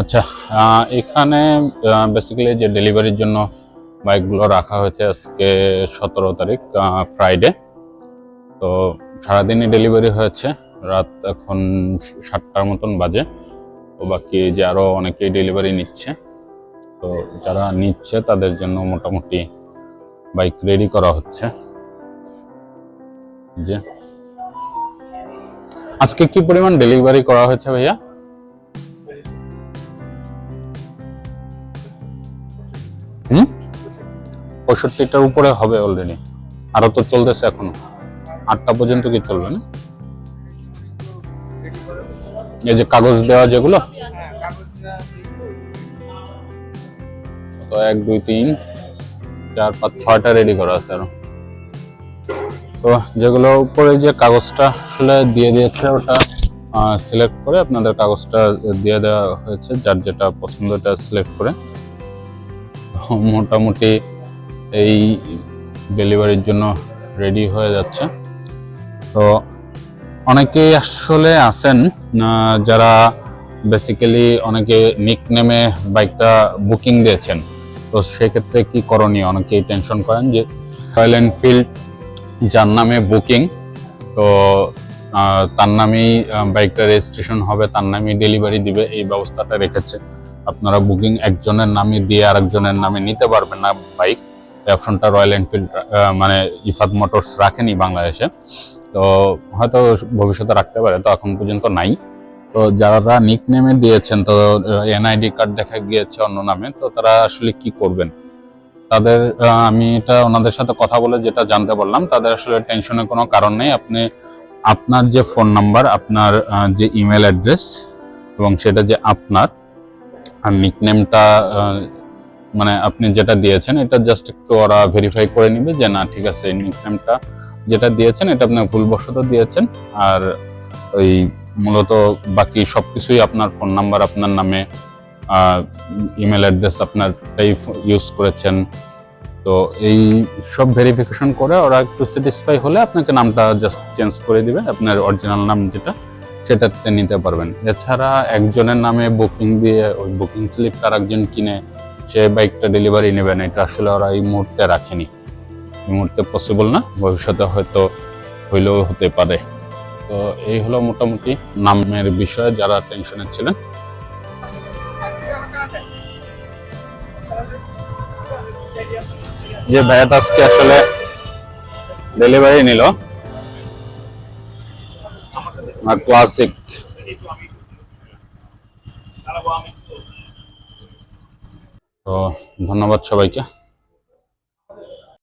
আচ্ছা এখানে বেসিক্যালি যে ডেলিভারির জন্য বাইকগুলো রাখা হয়েছে আজকে সতেরো তারিখ ফ্রাইডে তো সারাদিনই ডেলিভারি হয়েছে, রাত এখন সাতটার মতন বাজে। তো বাকি যে আরও অনেকেই ডেলিভারি নিচ্ছে, তো যারা নিচ্ছে তাদের জন্য মোটামুটি বাইক রেডি করা হচ্ছে। যে। আজকে কি পরিমাণ ডেলিভারি করা হয়েছে ভাইয়া? হুম? পঁয়ষট্টিটার উপরে হবে অলরেডি আরও তো চলতেছে এখন। আটটা পর্যন্ত কি চলবে না? এই যে কাগজ দেওয়া যেগুলো? তো এক, দুই, তিন, চার, পাঁচ, ছয়টা রেডি করা আছে আরও। তো যেগুলো উপরে যে কাগজটা আসলে দিয়ে দিয়েছে, ওটা সিলেক্ট করে আপনাদের কাগজটা দিয়ে দেওয়া হয়েছে, যার যেটা পছন্দ এটা সিলেক্ট করে। মোটামুটি এই ডেলিভারির জন্য রেডি হয়ে যাচ্ছে। তো অনেকেই আসলে আছেন যারা বেসিক্যালি অনেকে নিক নেমে বাইকটা বুকিং দিয়েছেন। তো সেক্ষেত্রে কি করণীয়? অনেকেই টেনশন করেন যে রয়্যাল এনফিল্ড যার নামে বুকিং তো তার নামেই বাইকটা রেজিস্ট্রেশন হবে, তার নামেই ডেলিভারি দিবে, এই ব্যবস্থাটা রেখেছে। আপনারা বুকিং একজনের নামে দিয়ে আরেকজনের নামে নিতে পারবেন না বাইক। এই রয়্যাল এনফিল্ড মানে ইফাত মোটরস রাখেনি বাংলাদেশে। তো হয়তো ভবিষ্যতে রাখতে পারে, তো এখন পর্যন্ত নাই। তো যারা নিক নেমে দিয়েছেন, তো এনআইডি কার্ড দেখা গিয়েছে অন্য নামে, তো তারা আসলে কি করবেন? তাদের আমি এটা ওনাদের সাথে কথা বলে যেটা জানতে পারলাম, তাদের আসলে টেনশনের কোনো কারণ নেই। আপনি, আপনার যে ফোন নাম্বার আপনার যে ইমেল অ্যাড্রেস এবং সেটা যে আপনার আর নিকনেমটা মানে আপনি যেটা দিয়েছেন, এটা জাস্ট একটু ওরা ভেরিফাই করে নিবে যে না, ঠিক আছে নিকনেমটা যেটা দিয়েছেন, এটা আপনি ভুলবশত দিয়েছেন। আর ওই মূলত বাকি সবকিছুই আপনার ফোন নাম্বার আপনার নামে ইমেল অ্যাড্রেস আপনারটাই ইউজ করেছেন। তো এই সব ভেরিফিকেশন করে ওরা একটু স্যাটিসফাই হলে আপনাকে নামটা জাস্ট চেঞ্জ করে দিবে, আপনার অরিজিনাল নাম যেটা। সেটাতে নিতে পারবেন। এছাড়া একজনের নামে বুকিং দিয়ে ওই বুকিং স্লিপটা আরেকজন কিনে সে বাইকটা ডেলিভারি নেবেন এটা আসলে ওরা এই মুহূর্তে রাখেনি। এই মুহূর্তে পসিবল না, ভবিষ্যতে হয়তো হইলেও হতে পারে। তো এই হলো মোটামুটি নামের বিষয়ে, যারা টেনশনে ছিলেন। যে ভাইয়াটা আজকে আসলে ডেলিভারি নিল আর ক্লাসিক তো ধন্যবাদ সবাইকে।